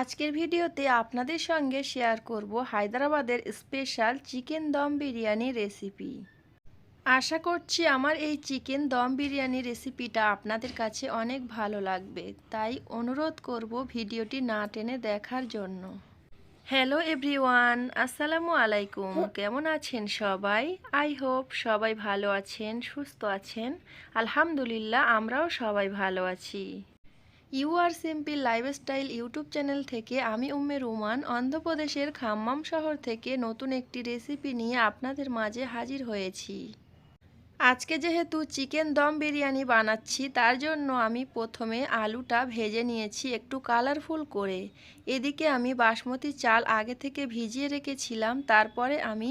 আজকের ভিডিওতে আপনাদের সঙ্গে শেয়ার করব হায়দ্রাবাদের special chicken dum biryani recipe. আশা করছি আমার এই চিকেন দম বিরিয়ানি রেসিপিটা আপনাদের কাছে অনেক ভালো লাগবে তাই অনুরোধ করব ভিডিওটি না টেনে দেখার জন্য। হ্যালো এভরিওয়ান আসসালামু আলাইকুম। কেমন আছেন সবাই? আই হোপ সবাই ভালো আছেন সুস্থ আছেন। আলহামদুলিল্লাহ আমরাও সবাই ভালো আছি। You are simple lifestyle YouTube channel থেকে আমি উম্মে রুমান, অন্ধ্রপ্রদেশের খাম্মাম শহর থেকে নতুন একটি রেসিপি নিয়ে আপনাদের মাঝে হাজির হয়েছি। আজকে যেহেতু চিকেন দম বিরিয়ানি বানাচ্ছি, তার জন্য আমি প্রথমে আলুটা ভেজে নিয়েছি একটু কালারফুল করে। এদিকে আমি বাসমতি চাল আগে থেকে ভিজিয়ে রেখেছিলাম, তারপরে আমি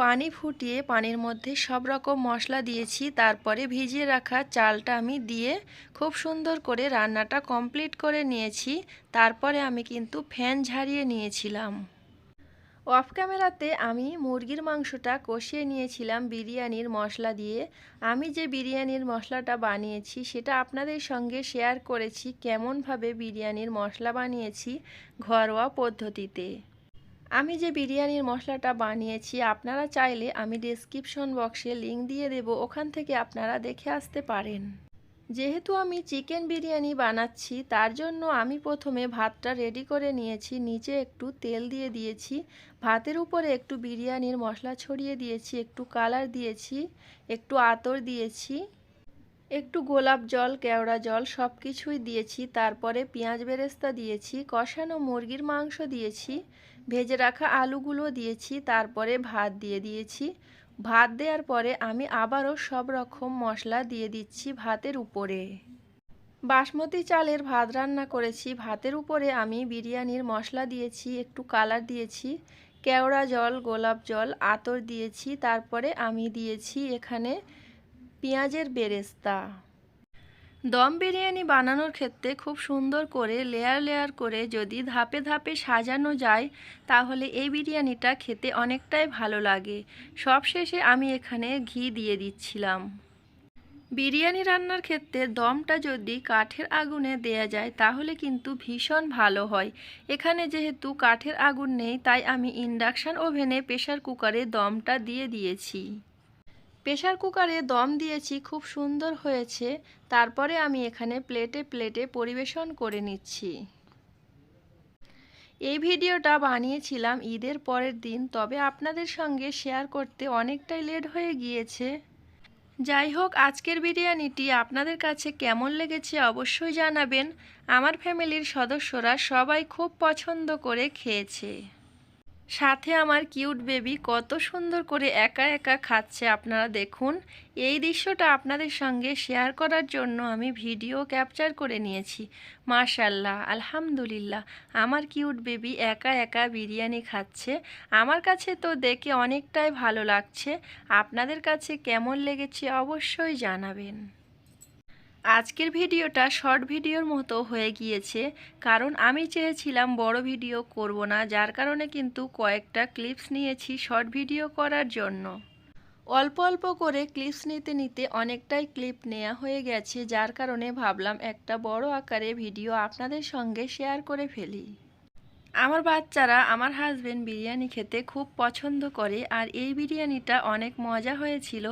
পানি ফুটিয়ে পানির মধ্যে সব রকম মশলা দিয়েছি, তারপরে ভিজিয়ে রাখা চালটা আমি দিয়ে খুব সুন্দর করে রান্নাটা কমপ্লিট করে নিয়েছি, তারপরে আমি কিন্তু ফ্যান ঝাড়িয়ে নিয়েছিলাম। অফ ক্যামেরাতে আমি মুরগির মাংসটা কষিয়ে নিয়েছিলাম বিরিয়ানির মশলা দিয়ে। আমি যে বিরিয়ানির মশলাটা বানিয়েছি, সেটা আপনাদের সঙ্গে শেয়ার করেছি, কেমনভাবে বিরিয়ানির মশলা বানিয়েছি ঘরোয়া পদ্ধতিতে। আমি যে বিরিয়ানির মশলাটা বানিয়েছি, আপনারা চাইলে আমি ডেসক্রিপশন বক্সে লিঙ্ক দিয়ে দেব, ওখান থেকে আপনারা দেখে আসতে পারেন। যেহেতু আমি চিকেন বিরিয়ানি বানাচ্ছি, তার জন্য আমি প্রথমে ভাতটা রেডি করে নিয়েছি, নিচে একটু তেল দিয়ে দিয়েছি, ভাতের উপরে একটু বিরিয়ানির মশলা ছড়িয়ে দিয়েছি, একটু কালার দিয়েছি, একটু আতর দিয়েছি, একটু গোলাপ জল, কেওড়া জল সব কিছুই দিয়েছি, তারপরে পেঁয়াজ বেরেস্তা দিয়েছি, কষানো মুরগির মাংস দিয়েছি ভেজে রাখা আলুগুলো দিয়েছি, তারপরে ভাত দিয়ে দিয়েছি। ভাত দেওয়ার পরে আমি আবারও সব রকম মশলা দিয়ে দিচ্ছি ভাতের উপরে। বাসমতি চালের ভাত রান্না করেছি। ভাতের উপরে আমি বিরিয়ানির মশলা দিয়েছি, একটু কালার দিয়েছি, কেওড়া জল, গোলাপ জল, আতর দিয়েছি, তারপরে আমি দিয়েছি এখানে পেঁয়াজের বেরেস্তা। দম বিরিয়ানি বানানোর ক্ষেত্রে খুব সুন্দর করে লেয়ার লেয়ার করে যদি ধাপে ধাপে সাজানো যায়, তাহলে এই বিরিয়ানিটা খেতে অনেকটাই ভালো লাগে। সবশেষে আমি এখানে ঘি দিয়ে দিচ্ছিলাম। বিরিয়ানি রান্নার ক্ষেত্রে দমটা যদি কাঠের আগুনে দেয়া যায়, তাহলে কিন্তু ভীষণ ভালো হয়। এখানে যেহেতু কাঠের আগুন নেই, তাই আমি ইন্ডাকশান ওভেনে প্রেশার কুকারে দমটা দিয়ে দিয়েছি। প্রেশার কুকারে দম দিয়েছি, খুব সুন্দর হয়েছে। তারপরে আমি এখানে প্লেটে প্লেটে পরিবেশন করে নিচ্ছি। এই ভিডিওটা বানিয়েছিলাম ঈদের পরের দিন, তবে আপনাদের সঙ্গে শেয়ার করতে অনেকটাই লেট হয়ে গিয়েছে। যাই হোক, আজকের বিরিয়ানিটি আপনাদের কাছে কেমন লেগেছে অবশ্যই জানাবেন। আমার ফ্যামিলির সদস্যরা সবাই খুব পছন্দ করে খেয়েছে। সাথে আমার কিউট বেবি কত সুন্দর করে একা একা খাচ্ছে আপনারা দেখুন। এই দৃশ্যটা আপনাদের সঙ্গে শেয়ার করার জন্য আমি ভিডিও ক্যাপচার করে নিয়েছি। মাশাল্লাহ আলহামদুলিল্লাহ, আমার কিউট বেবি একা একা বিরিয়ানি খাচ্ছে। আমার কাছে তো দেখে অনেকটাই ভালো লাগছে। আপনাদের কাছে কেমন লেগেছে অবশ্যই জানাবেন। আজকের ভিডিওটা শর্ট ভিডিওর মতো হয়ে গিয়েছে, কারণ আমি চেয়েছিলাম বড় ভিডিও করব না, যার কারণে কিন্তু কয়েকটা ক্লিপস নিয়েছি শর্ট ভিডিও করার জন্য। অল্প অল্প করে ক্লিপস নিতে নিতে অনেকটাই ক্লিপ নেওয়া হয়ে গেছে, যার কারণে ভাবলাম একটা বড় আকারে ভিডিও আপনাদের সঙ্গে শেয়ার করে ফেলি। আমার বাচ্চারা আমার হাজবেন্ড বিরিয়ানি খেতে খুব পছন্দ করে আর এই বিরিয়ানিটা অনেক মজা হয়েছিল।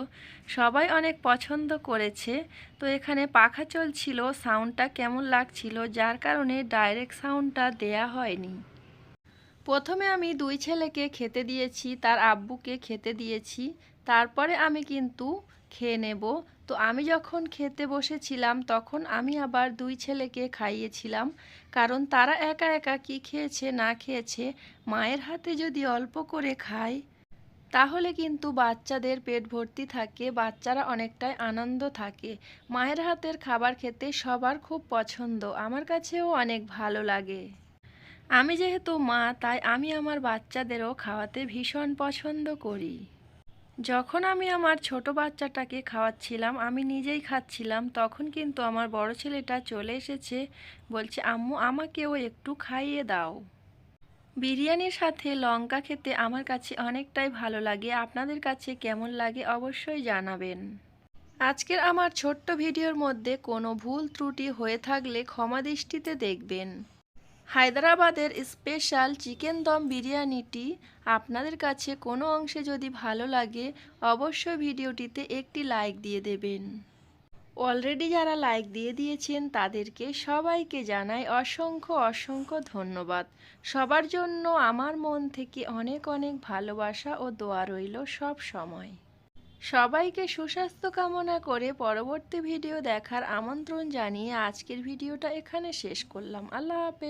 সবাই অনেক পছন্দ করেছে। তো এখানে পাখা চলছিল সাউন্ডটা কেমন লাগছিল, যার কারণে ডাইরেক্ট সাউন্ডটা দেয়া হয়নি। প্রথমে আমি দুই ছেলেকে খেতে দিয়েছি, তার আব্বুকে খেতে দিয়েছি। তারপরে আমি কিন্তু খেয়ে নেব। তো আমি যখন খেতে বসেছিলাম, তখন আমি আবার দুই ছেলেকে খাইয়েছিলাম, কারণ তারা একা একা কি খেয়েছে, না খেয়েছে, মায়ের হাতে যদি অল্প করে খায় তাহলে কিন্তু বাচ্চাদের পেট ভর্তি থাকে, বাচ্চারা অনেকটাই আনন্দ থাকে। মায়ের হাতের খাবার খেতে সবার খুব পছন্দ, আমার কাছেও অনেক ভালো লাগে। আমি যেহেতু মা, তাই আমি আমার বাচ্চাদেরও খাওয়াতে ভীষণ পছন্দ করি। যখন আমি আমার ছোট বাচ্চাটাকে খাওয়াচ্ছিলাম, আমি নিজেই খাচ্ছিলাম, তখন কিন্তু আমার বড় ছেলেটা চলে এসেছে, বলছে, আম্মু, আমাকেও একটু খাইয়ে দাও। বিরিয়ানির সাথে লঙ্কা খেতে আমার কাছে অনেকটাই ভালো লাগে। আপনাদের কাছে কেমন লাগে অবশ্যই জানাবেন। আজকের আমার ছোট্ট ভিডিওর মধ্যে কোনো ভুল ত্রুটি হয়ে থাকলে ক্ষমা দৃষ্টিতে দেখবেন। হায়দ্রাবাদের স্পেশাল চিকেন দম বিরিয়ানিটি আপনাদের কাছে কোনো অংশে যদি ভালো লাগে, অবশ্যই ভিডিওটিতে একটি লাইক দিয়ে দেবেন। অলরেডি যারা লাইক দিয়ে দিয়েছেন, তাদেরকে সবাইকে জানাই অসংখ্য অসংখ্য ধন্যবাদ। সবার জন্য আমার মন থেকে অনেক অনেক ভালোবাসা ও দোয়া রইল সব সময়। সবাইকে সুস্বাস্থ্য কামনা করে পরবর্তী ভিডিও দেখার আমন্ত্রণ জানিয়ে আজকের ভিডিওটা এখানে শেষ করলাম। আল্লাহ হাফেজ।